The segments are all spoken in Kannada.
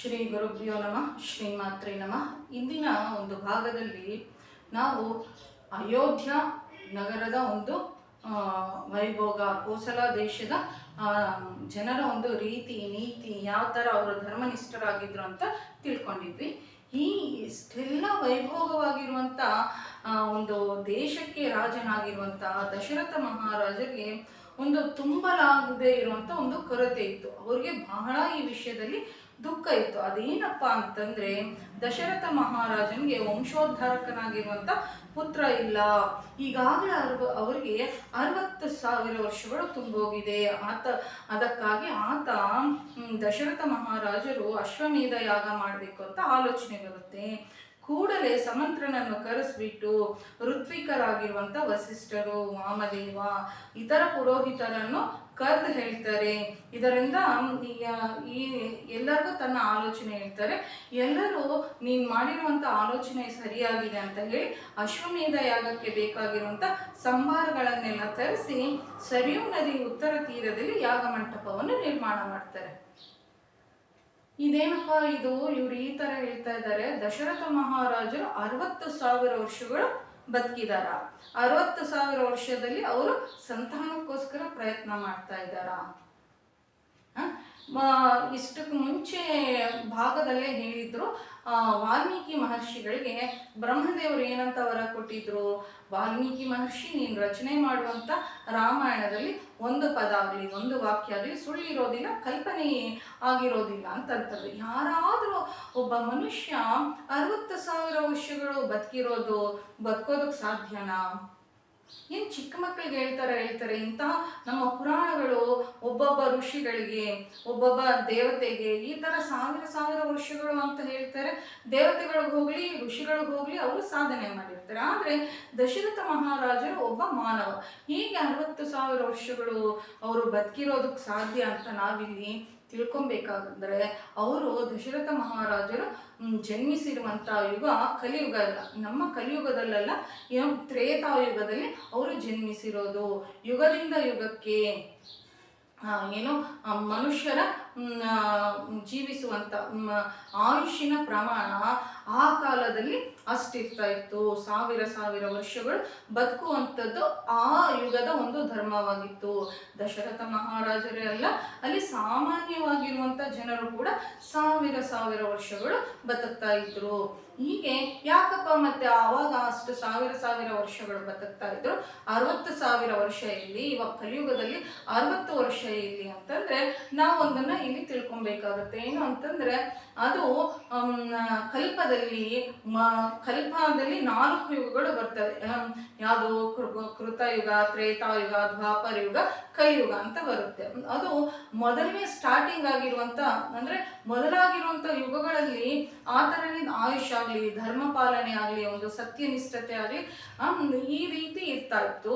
ಶ್ರೀ ಗುರುಭ್ಯೋ ನಮಃ, ಶ್ರೀಮಾತ್ರೆ ನಮಃ. ಇಂದಿನ ಒಂದು ಭಾಗದಲ್ಲಿ ನಾವು ಅಯೋಧ್ಯ ನಗರದ ಒಂದು ವೈಭೋಗ, ಕೋಸಲ ದೇಶದ ಜನರ ಒಂದು ರೀತಿ, ನೀತಿ, ಯಾವ ಥರ ಅವರು ಧರ್ಮನಿಷ್ಠರಾಗಿದ್ರು ಅಂತ ತಿಳ್ಕೊಂಡಿದ್ವಿ. ಈ ಇಷ್ಟೆಲ್ಲ ವೈಭೋಗವಾಗಿರುವಂಥ ಒಂದು ದೇಶಕ್ಕೆ ರಾಜನಾಗಿರುವಂಥ ದಶರಥ ಮಹಾರಾಜರಿಗೆ ಒಂದು ತುಂಬಲಾಗದೇ ಇರುವಂಥ ಒಂದು ಕೊರತೆ ಇತ್ತು. ಅವ್ರಿಗೆ ಬಹಳ ಈ ವಿಷಯದಲ್ಲಿ ದುಃಖ ಇತ್ತು. ಅದೇನಪ್ಪ ಅಂತಂದ್ರೆ, ದಶರಥ ಮಹಾರಾಜನಿಗೆ ವಂಶೋದ್ಧಾರಕನಾಗಿರುವಂತ ಪುತ್ರ ಇಲ್ಲ. ಈಗಾಗಲೇ ಅರ್ವ, ಅವರಿಗೆ ಅರವತ್ತು ಸಾವಿರ ವರ್ಷಗಳು ತುಂಬೋಗಿದೆ. ಆತ, ಅದಕ್ಕಾಗಿ ಆತ ದಶರಥ ಮಹಾರಾಜರು ಅಶ್ವಮೇಧ ಯಾಗ ಮಾಡಬೇಕು ಅಂತ ಆಲೋಚನೆ ಬರುತ್ತೆ. ಕೂಡಲೇ ಸಮಂತ್ರನನ್ನು ಕರೆಸಿಬಿಟ್ಟು ಋತ್ವಿಕರಾಗಿರುವಂಥ ವಸಿಷ್ಠರು, ವಾಮದೇವ, ಇತರ ಪುರೋಹಿತರನ್ನು ಕರೆದು ಹೇಳ್ತಾರೆ. ಇದರಿಂದ ಈ- ಎಲ್ಲರಿಗೂ ತನ್ನ ಆಲೋಚನೆ ಹೇಳ್ತಾರೆ. ಎಲ್ಲರೂ ನೀನು ಮಾಡಿರುವಂಥ ಆಲೋಚನೆ ಸರಿಯಾಗಿದೆ ಅಂತ ಹೇಳಿ ಅಶ್ವಮೇಧ ಯಾಗಕ್ಕೆ ಬೇಕಾಗಿರುವಂಥ ಸಂಭಾರಗಳನ್ನೆಲ್ಲ ತರಿಸಿ ಸರಿಯೂ ನದಿ ಉತ್ತರ ತೀರದಲ್ಲಿ ಯಾಗ ಮಂಟಪವನ್ನು ನಿರ್ಮಾಣ ಮಾಡ್ತಾರೆ. ಇದೇನಪ್ಪ ಇದು? ಇವ್ರು ಈ ತರ ಹೇಳ್ತಾ ಇದ್ದಾರೆ. ದಶರಥ ಮಹಾರಾಜರು ಅರವತ್ತು ಸಾವಿರ ವರ್ಷಗಳು ಬದುಕಿದಾರ. ಅರವತ್ತು ಸಾವಿರ ವರ್ಷದಲ್ಲಿ ಅವರು ಸಂತಾನಕ್ಕೋಸ್ಕರ ಪ್ರಯತ್ನ ಮಾಡ್ತಾ ಇದ್ದಾರಾ? ಇಷ್ಟಕ್ಕೆ ಮುಂಚೆ ಭಾಗದಲ್ಲೇ ಹೇಳಿದ್ರು ವಾಲ್ಮೀಕಿ ಮಹರ್ಷಿಗಳಿಗೆ ಬ್ರಹ್ಮದೇವರು ಏನಂತ ವರ ಕೊಟ್ಟಿದ್ರು? ವಾಲ್ಮೀಕಿ ಮಹರ್ಷಿ, ನೀನು ರಚನೆ ಮಾಡುವಂತ ರಾಮಾಯಣದಲ್ಲಿ ಒಂದು ಪದ ಆಗಲಿ, ಒಂದು ವಾಕ್ಯ ಆಗಲಿ ಸುಳ್ಳಿರೋದಿಲ್ಲ, ಕಲ್ಪನೆ ಆಗಿರೋದಿಲ್ಲ ಅಂತಂತದ್ದು. ಯಾರಾದರೂ ಒಬ್ಬ ಮನುಷ್ಯ ಅರವತ್ತು ಸಾವಿರ ವರ್ಷಗಳು ಬದುಕಿರೋದು ಬದುಕೋದಕ್ಕೆ ಸಾಧ್ಯನಾ? ಏನು ಚಿಕ್ಕ ಮಕ್ಕಳಿಗೆ ಹೇಳ್ತಾರೆ ಹೇಳ್ತಾರೆ, ಇಂತಹ ನಮ್ಮ ಪುರಾಣಗಳು ಒಬ್ಬೊಬ್ಬ ಋಷಿಗಳಿಗೆ, ಒಬ್ಬೊಬ್ಬ ದೇವತೆಗೆ ಈ ಥರ ಸಾವಿರ ಸಾವಿರ ವರ್ಷಗಳು ಅಂತ ಹೇಳ್ತಾರೆ. ದೇವತೆಗಳಿಗೆ ಹೋಗಲಿ, ಋಷಿಗಳಿಗೆ ಹೋಗಲಿ, ಅವರು ಸಾಧನೆ ಮಾಡಿರ್ತಾರೆ. ಆದರೆ ದಶರಥ ಮಹಾರಾಜರು ಒಬ್ಬ ಮಾನವ. ಹೀಗೆ ಅರವತ್ತು ಸಾವಿರ ವರ್ಷಗಳು ಅವರು ಬದುಕಿರೋದಕ್ಕೆ ಸಾಧ್ಯ ಅಂತ ನಾವಿಲ್ಲಿ ತಿಳ್ಕೊಬೇಕಾದ್ರೆ ಅವರು ದಶರಥ ಮಹಾರಾಜರು ಜನ್ಮಿಸಿರುವಂಥ ಯುಗ ಕಲಿಯುಗ ನಮ್ಮ ಕಲಿಯುಗದಲ್ಲೆಲ್ಲ ಏನು ತ್ರೇತಾಯುಗದಲ್ಲಿ ಅವರು ಜನ್ಮಿಸಿರೋದು. ಯುಗದಿಂದ ಯುಗಕ್ಕೆ ಏನು ಮನುಷ್ಯರ ಜೀವಿಸುವಂಥ ಆಯುಷಿನ ಪ್ರಮಾಣ ಆ ಕಾಲದಲ್ಲಿ ಅಷ್ಟಿರ್ತಾ ಇತ್ತು. ಸಾವಿರ ಸಾವಿರ ವರ್ಷಗಳು ಬದುಕುವಂಥದ್ದು ಆ ಯುಗದ ಒಂದು ಧರ್ಮವಾಗಿತ್ತು. ದಶರಥ ಮಹಾರಾಜರೇ ಅಲ್ಲ, ಅಲ್ಲಿ ಸಾಮಾನ್ಯವಾಗಿರುವಂಥ ಜನರು ಕೂಡ ಸಾವಿರ ಸಾವಿರ ವರ್ಷಗಳು ಬದುಕ್ತಾ ಇದ್ರು. ಹೀಗೆ ಯಾಕಪ್ಪ ಮತ್ತೆ ಆವಾಗ ಅಷ್ಟು ಸಾವಿರ ಸಾವಿರ ವರ್ಷಗಳು ಬದುಕ್ತಾ ಇದ್ರು? ಅರವತ್ತು ಸಾವಿರ ವರ್ಷ ಇಲ್ಲಿ ಇವಾಗ ಕಲಿಯುಗದಲ್ಲಿ ಅರವತ್ತು ವರ್ಷ ಇಲ್ಲಿ ಅಂತಂದ್ರೆ ನಾವು ಒಂದನ್ನ ಇಲ್ಲಿ ತಿಳ್ಕೊಬೇಕಾಗುತ್ತೆ ಏನು ಅಂತಂದ್ರೆ ಅದು ಕಲ್ಪದಲ್ಲಿ ಕಲ್ಪದಲ್ಲಿ ನಾಲ್ಕು ಯುಗಗಳು ಬರ್ತವೆ. ಯಾವುದು? ಕೃತಯುಗ, ತ್ರೇತಾಯುಗ ದ್ವಾಪರ ಯುಗ ಕಲಿಯುಗ ಅಂತ ಬರುತ್ತೆ. ಅದು ಮೊದಲನೇ ಸ್ಟಾರ್ಟಿಂಗ್ ಆಗಿರುವಂತ, ಅಂದ್ರೆ ಮೊದಲಾಗಿರುವಂತ ಯುಗಗಳಲ್ಲಿ ಆ ತರನೇ ಆಯುಷ್ ಆಗಲಿ, ಧರ್ಮ ಪಾಲನೆ ಆಗಲಿ, ಒಂದು ಸತ್ಯನಿಷ್ಠತೆ ಆಗಲಿ ಈ ರೀತಿ ಇರ್ತಾ ಇತ್ತು.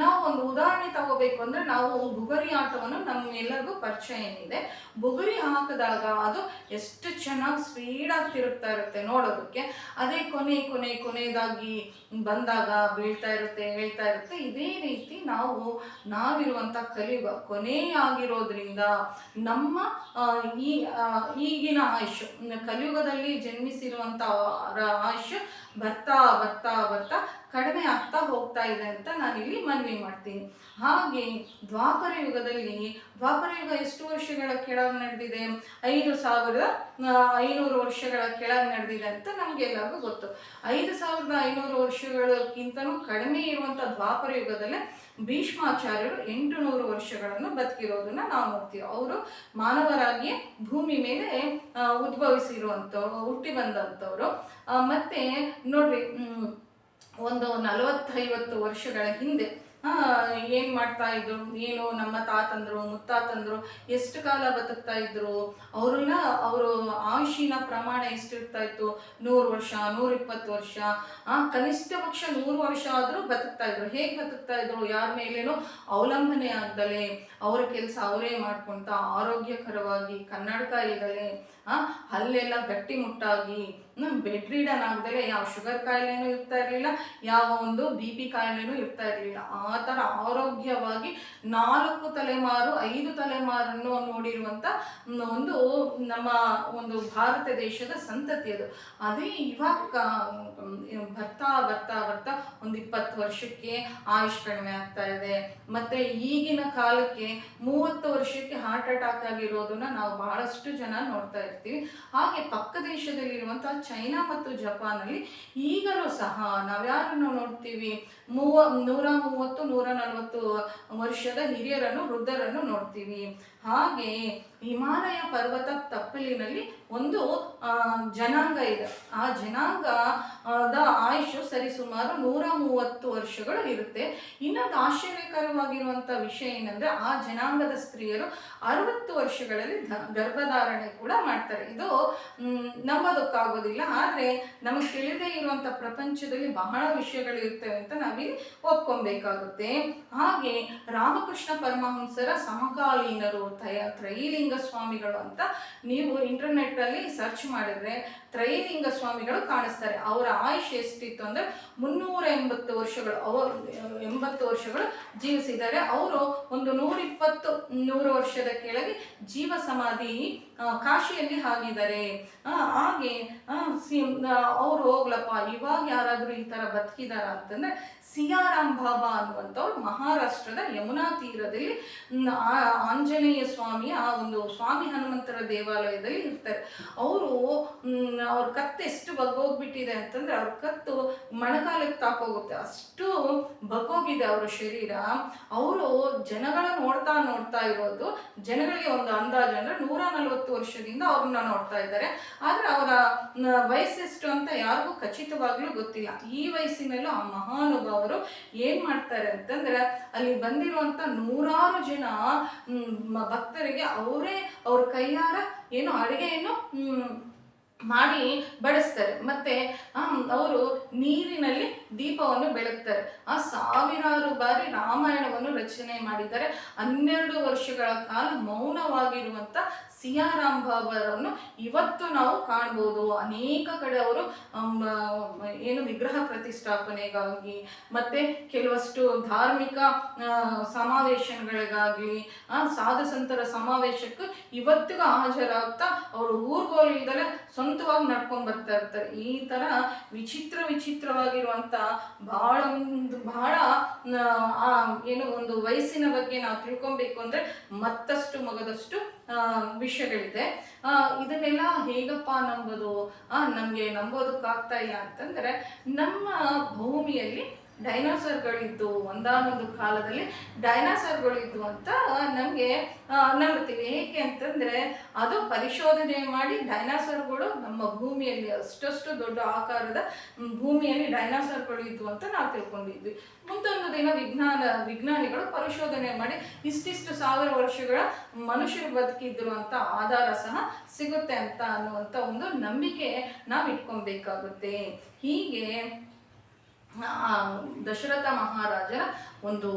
ನಾವು ಒಂದು ಉದಾಹರಣೆ ತಗೋಬೇಕು ಅಂದ್ರೆ ನಾವು ಬುಗರಿ ಆಟವನ್ನು ನಮ್ಮೆಲ್ಲರಿಗೂ ಪರಿಚಯ ಏನಿದೆ. ಬುಗುರಿ ಹಾಕಿದಾಗ ಅದು ಎಷ್ಟು ಚೆನ್ನಾಗಿ ಸ್ಪೀಡಾಗಿ ತಿರುಗ್ತಾ ಇರುತ್ತೆ ನೋಡೋದಕ್ಕೆ. ಅದೇ ಕೊನೆ ಕೊನೆ ಕೊನೆಯದಾಗಿ ಬಂದಾಗ ಬೀಳ್ತಾ ಇರುತ್ತೆ, ಹೇಳ್ತಾ ಇರುತ್ತೆ. ಇದೇ ರೀತಿ ನಾವು ನಾವಿರುವಂಥ ಕಲಿಯುಗ ಕೊನೆಯಾಗಿರೋದ್ರಿಂದ ನಮ್ಮ ಈ ಈಗಿನ ಆಯುಷ್ ಕಲಿಯುಗದಲ್ಲಿ ಜನ್ಮಿಸಿರುವಂಥ ಆಯುಷ್ಯ ಆಯುಷ್ ಬರ್ತಾ ಬರ್ತಾ ಬರ್ತಾ ಕಡಿಮೆ ಆಗ್ತಾ ಹೋಗ್ತಾ ಇದೆ ಅಂತ ನಾನಿಲ್ಲಿ ಮನವಿ ಮಾಡ್ತೀನಿ. ಹಾಗೆ ದ್ವಾಪರ ಯುಗದಲ್ಲಿ, ದ್ವಾಪರ ಯುಗ ಎಷ್ಟು ವರ್ಷಗಳ ಕೆಳಗೆ ನಡೆದಿದೆ? ಐದು ಸಾವಿರದ ಐನೂರು ವರ್ಷಗಳ ಕೆಳಗೆ ನಡೆದಿದೆ ಅಂತ ನಮಗೆಲ್ಲರಿಗೂ ಗೊತ್ತು. ಐದು ಸಾವಿರದ ಐನೂರು ವರ್ಷಗಳಕ್ಕಿಂತನೂ ಕಡಿಮೆ ಇರುವಂಥ ದ್ವಾಪರ ಯುಗದಲ್ಲೇ ಭೀಷ್ಮಾಚಾರ್ಯರು ಎಂಟು ನೂರು ವರ್ಷಗಳನ್ನು ಬದುಕಿರೋದನ್ನ ನಾವು ನೋಡ್ತೀವಿ. ಅವರು ಮಾನವರಾಗಿ ಭೂಮಿ ಮೇಲೆ ಉದ್ಭವಿಸಿರುವಂಥವ್ರು ಹುಟ್ಟಿ ಬಂದಂಥವ್ರು ಮತ್ತೆ ನೋಡ್ರಿ ಒಂದು ನಲವತ್ತೈವತ್ತು ವರ್ಷಗಳ ಹಿಂದೆ ಏನು ಮಾಡ್ತಾ ಇದ್ರು? ಏನು ನಮ್ಮ ತಾತಂದ್ರು, ಮುತ್ತಾತಂದ್ರು, ಎಷ್ಟು ಕಾಲ ಬದುಕ್ತಾ ಇದ್ರು? ಅವ್ರನ್ನ ಅವರು ಆಯುಷಿನ ಪ್ರಮಾಣ ಎಷ್ಟಿರ್ತಾ ಇತ್ತು? ನೂರು ವರ್ಷ ನೂರ ಇಪ್ಪತ್ತು ವರ್ಷ ಕನಿಷ್ಠ ಪಕ್ಷ ನೂರು ವರ್ಷ ಆದರೂ ಬದುಕ್ತಾ ಇದ್ರು. ಹೇಗೆ ಬದುಕ್ತಾ ಇದ್ರು? ಯಾರ ಮೇಲೇನೋ ಅವಲಂಬನೆ ಆಗ್ದಲೆ, ಅವರ ಕೆಲಸ ಅವರೇ ಮಾಡ್ಕೊಳ್ತಾ ಆರೋಗ್ಯಕರವಾಗಿ, ಕನ್ನಡಕ ಇಲ್ದಲೆ ಆ ಗಟ್ಟಿ ಗಟ್ಟಿಮುಟ್ಟಾಗಿ ಬೆಡ್ ರೀಡನ್ ಆಗದಲೆ ಯಾವ ಶುಗರ್ ಕಾಯಿಲೆನೂ ಇರ್ತಾ ಇರಲಿಲ್ಲ, ಯಾವ ಒಂದು ಬಿ ಪಿ ಕಾಯಿಲೆನೂ ಇರ್ತಾ ಇರಲಿಲ್ಲ. ಆ ಥರ ಆರೋಗ್ಯವಾಗಿ ನಾಲ್ಕು ತಲೆಮಾರು, ಐದು ತಲೆಮಾರನ್ನು ನೋಡಿರುವಂಥ ಒಂದು ನಮ್ಮ ಒಂದು ಭಾರತ ದೇಶದ ಸಂತತಿ ಅದು. ಅದೇ ಇವಾಗ ಬರ್ತಾ ಬರ್ತಾ ಬರ್ತಾ ಒಂದು ಇಪ್ಪತ್ತು ವರ್ಷಕ್ಕೆ ಆಯುಷ್ ಕಡಿಮೆ ಆಗ್ತಾ ಇದೆ. ಮತ್ತೆ ಈಗಿನ ಕಾಲಕ್ಕೆ ಮೂವತ್ತು ವರ್ಷಕ್ಕೆ ಹಾರ್ಟ್ ಅಟ್ಯಾಕ್ ಆಗಿರೋದನ್ನ ನಾವು ಬಹಳಷ್ಟು ಜನ ನೋಡ್ತಾ ಇರ್ತೀವಿ ಹಾಗೆ ಪಕ್ಕ ದೇಶದಲ್ಲಿರುವಂತಹ ಚೈನಾ ಮತ್ತು ಜಪಾನಲ್ಲಿ ಈಗಲೂ ಸಹ ನಾವ್ಯಾರನ್ನು ನೋಡ್ತೀವಿ? ಮೂವ, ನೂರ ಮೂವತ್ತು, ನೂರ ನಲವತ್ತು ವರ್ಷದ ಹಿರಿಯರನ್ನು, ವೃದ್ಧರನ್ನು ನೋಡ್ತೀವಿ. ಹಾಗೆ ಹಿಮಾಲಯ ಪರ್ವತ ತಪ್ಪಲಿನಲ್ಲಿ ಒಂದು ಜನಾಂಗ ಇದೆ. ಆ ಜನಾಂಗದ ಆಯುಷು ಸರಿಸುಮಾರು ನೂರ ಮೂವತ್ತು ವರ್ಷಗಳು ಇರುತ್ತೆ. ಇನ್ನೊಂದು ಆಶ್ಚರ್ಯಕರವಾಗಿರುವಂಥ ವಿಷಯ ಏನಂದ್ರೆ, ಆ ಜನಾಂಗದ ಸ್ತ್ರೀಯರು ಅರವತ್ತು ವರ್ಷಗಳಲ್ಲಿ ಗರ್ಭಧಾರಣೆ ಕೂಡ ಮಾಡ್ತಾರೆ. ಇದು ನಂಬೋದಕ್ಕಾಗೋದಿಲ್ಲ. ಆದರೆ ನಮಗೆ ತಿಳಿದೇ ಇರುವಂಥ ಪ್ರಪಂಚದಲ್ಲಿ ಬಹಳ ವಿಷಯಗಳು ಇರ್ತವೆ ಅಂತ ನಾವಿಲ್ಲಿ ಒಪ್ಕೊಬೇಕಾಗುತ್ತೆ. ಹಾಗೆ ರಾಮಕೃಷ್ಣ ಪರಮಹಂಸರ ಸಮಕಾಲೀನರು ತಯ ತ್ರೈಲಿಂಗ ಸ್ವಾಮಿಗಳು ಅಂತ ನೀವು ಇಂಟರ್ನೆಟ್ ಅಲ್ಲಿ ಸರ್ಚ್ ಮಾಡಿದ್ರೆ ತ್ರೈಲಿಂಗ ಸ್ವಾಮಿಗಳು ಕಾಣಿಸ್ತಾರೆ. ಅವರ ಆಯುಷ್ ಎಷ್ಟಿತ್ತು ಅಂದ್ರೆ ಮುನ್ನೂರ ಎಂಬತ್ತು ವರ್ಷಗಳು ಅವರು ಎಂಬತ್ತು ವರ್ಷಗಳು ಜೀವಿಸಿದ್ದಾರೆ. ಅವರು ಒಂದು ನೂರಿಪ್ಪತ್ತು ನೂರು ವರ್ಷದ ಕೆಳಗೆ ಜೀವ ಸಮಾಧಿ ಕಾಶಿಯಲ್ಲಿ ಆಗಿದ್ದಾರೆ. ಹಾಗೆ ಅವ್ರು ಹೋಗ್ಲಪ್ಪ, ಇವಾಗ ಯಾರಾದರೂ ಈ ಥರ ಬದುಕಿದಾರ ಅಂತಂದ್ರೆ ಸಿಯಾರಾಮ್ ಬಾಬಾ ಅನ್ನುವಂಥವ್ರು ಮಹಾರಾಷ್ಟ್ರದ ಯಮುನಾ ತೀರದಲ್ಲಿ ಆಂಜನೇಯ ಸ್ವಾಮಿಯ ಆ ಒಂದು ಸ್ವಾಮಿ ಹನುಮಂತರ ದೇವಾಲಯದಲ್ಲಿ ಇರ್ತಾರೆ. ಅವರು ಅವ್ರ ಕತ್ತು ಎಷ್ಟು ಬಗ್ಗೋಗ್ಬಿಟ್ಟಿದೆ ಅಂತಂದ್ರೆ ಅವ್ರ ಕತ್ತು ಮಣಕಾಲಕ್ಕೆ ತಾಕೋಗುತ್ತೆ ಅಷ್ಟು ಬಗ್ಗೋಗಿದೆ ಅವರ ಶರೀರ. ಅವರು ಜನಗಳ ನೋಡ್ತಾ ನೋಡ್ತಾ ಇರೋದು. ಜನಗಳಿಗೆ ಒಂದು ಅಂದಾಜು ಅಂದ್ರೆ ನೂರ ನಲವತ್ತು ವರ್ಷದಿಂದ ಅವ್ರನ್ನ ನೋಡ್ತಾ ಇದ್ದಾರೆ. ಆದ್ರೆ ಅವರ ವಯಸ್ಸೆಷ್ಟು ಅಂತ ಯಾರಿಗೂ ಖಚಿತವಾಗ್ಲೂ ಗೊತ್ತಿಲ್ಲ. ಈ ವಯಸ್ಸಿನಲ್ಲೂ ಆ ಮಹಾನುಭಾವರು ಏನ್ ಮಾಡ್ತಾರೆ ಅಂತಂದ್ರೆ ಅಲ್ಲಿ ಬಂದಿರುವಂತ ನೂರಾರು ಜನ ಭಕ್ತರಿಗೆ ಅವರೇ ಅವ್ರ ಕೈಯಾರ ಏನು ಅಡುಗೆಯನ್ನು ಮಾಡಿ ಬಡಿಸ್ತಾರೆ. ಮತ್ತೆ ಅವರು ನೀರಿನಲ್ಲಿ ದೀಪವನ್ನು ಬೆಳಗ್ತಾರೆ. ಆ ಸಾವಿರಾರು ಬಾರಿ ರಾಮಾಯಣವನ್ನು ರಚನೆ ಮಾಡಿದ್ದಾರೆ. ಹನ್ನೆರಡು ವರ್ಷಗಳ ಕಾಲ ಮೌನವಾಗಿರುವಂತ ಸಿಯಾರಾಮ್ ಬಾಬರನ್ನು ಇವತ್ತು ನಾವು ಕಾಣ್ಬೋದು. ಅನೇಕ ಕಡೆ ಅವರು ಏನು ವಿಗ್ರಹ ಪ್ರತಿಷ್ಠಾಪನೆಗಾಗಿ ಮತ್ತೆ ಕೆಲವಷ್ಟು ಧಾರ್ಮಿಕ ಸಮಾವೇಶಗಳಿಗಾಗ್ಲಿ ಸಾಧು ಸಂತರ ಸಮಾವೇಶಕ್ಕೂ ಇವತ್ತಿಗೂ ಹಾಜರಾಗ್ತಾ ಅವರು ಊರ್ಗೋಲಿಲ್ದಲೆ ಸ್ವಂತವಾಗಿ ನಡ್ಕೊಂಡ್ ಬರ್ತಾ ಇರ್ತಾರೆ. ಈ ತರ ವಿಚಿತ್ರ ವಿಚಿತ್ರವಾಗಿರುವಂತ ಬಹಳ ಒಂದು ಬಹಳ ಏನು ಒಂದು ವಯಸ್ಸಿನ ಬಗ್ಗೆ ನಾವು ತಿಳ್ಕೊಬೇಕು ಅಂದ್ರೆ ಮತ್ತಷ್ಟು ಮಗದಷ್ಟು ವಿಷಯಗಳಿದೆ. ಇದನ್ನೆಲ್ಲ ಹೇಗಪ್ಪ ನಂಬೋದು? ಆ, ನಮ್ಗೆ ನಂಬೋದಕ್ಕಾಗ್ತಾ ಇಲ್ಲ ಅಂತಂದ್ರೆ ನಮ್ಮ ಭೂಮಿಯಲ್ಲಿ ಡೈನಾಸರ್ಗಳಿದ್ದು ಒಂದಾನೊಂದು ಕಾಲದಲ್ಲಿ ಡೈನಾಸರ್ಗಳಿದ್ದು ಅಂತ ನಮಗೆ ನಂಬ್ತೀವಿ. ಏಕೆ ಅಂತಂದ್ರೆ, ಅದು ಪರಿಶೋಧನೆ ಮಾಡಿ ಡೈನಾಸರ್ಗಳು ನಮ್ಮ ಭೂಮಿಯಲ್ಲಿ ಅಷ್ಟಷ್ಟು ದೊಡ್ಡ ಆಕಾರದ ಭೂಮಿಯಲ್ಲಿ ಡೈನಾಸರ್ಗಳು ಇದ್ವು ಅಂತ ನಾವು ತಿಳ್ಕೊಂಡಿದ್ವಿ. ಮುಂದೊಂದು ದಿನ ವಿಜ್ಞಾನ, ವಿಜ್ಞಾನಿಗಳು ಪರಿಶೋಧನೆ ಮಾಡಿ ಇಷ್ಟಿಷ್ಟು ಸಾವಿರ ವರ್ಷಗಳ ಮನುಷ್ಯರು ಬದುಕಿದ್ರು ಅಂತ ಆಧಾರ ಸಹ ಸಿಗುತ್ತೆ ಅಂತ ಅನ್ನುವಂಥ ಒಂದು ನಂಬಿಕೆ ನಾವು ಇಟ್ಕೊಬೇಕಾಗುತ್ತೆ ಹೀಗೆ ದಶರಥ ಮಹಾರಾಜರ ಒಂದು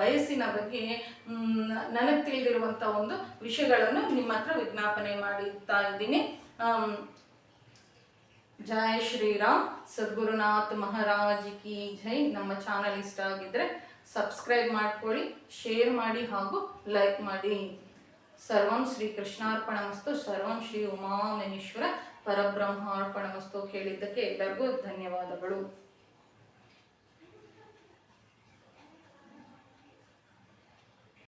ವಯಸ್ಸಿನ ಬಗ್ಗೆ ನನಗೆ ತಿಳಿದಿರುವಂಥ ಒಂದು ವಿಷಯಗಳನ್ನು ನಿಮ್ಮ ಹತ್ರ ವಿಜ್ಞಾಪನೆ ಮಾಡುತ್ತಾ ಇದ್ದೀನಿ. ಜಯ ಶ್ರೀರಾಮ್. ಸದ್ಗುರುನಾಥ್ ಮಹಾರಾಜ್ ಕಿ ಜೈ. ನಮ್ಮ ಚಾನಲ್ ಇಷ್ಟ ಆಗಿದ್ರೆ ಸಬ್ಸ್ಕ್ರೈಬ್ ಮಾಡ್ಕೊಳ್ಳಿ, ಶೇರ್ ಮಾಡಿ ಹಾಗೂ ಲೈಕ್ ಮಾಡಿ. ಸರ್ವಂ ಶ್ರೀ ಕೃಷ್ಣಾರ್ಪಣಮಸ್ತು. ಸರ್ವಂ ಶ್ರೀ ಉಮಾಮಹೇಶ್ವರ ಪರಬ್ರಹ್ಮಾರ್ಪಣ ಪರಬ್ರಹ್ಮಾರ್ಪಣಮಸ್ತು ಕೇಳಿದ್ದಕ್ಕೆ ಎಲ್ಲರಿಗೂ ಧನ್ಯವಾದಗಳು.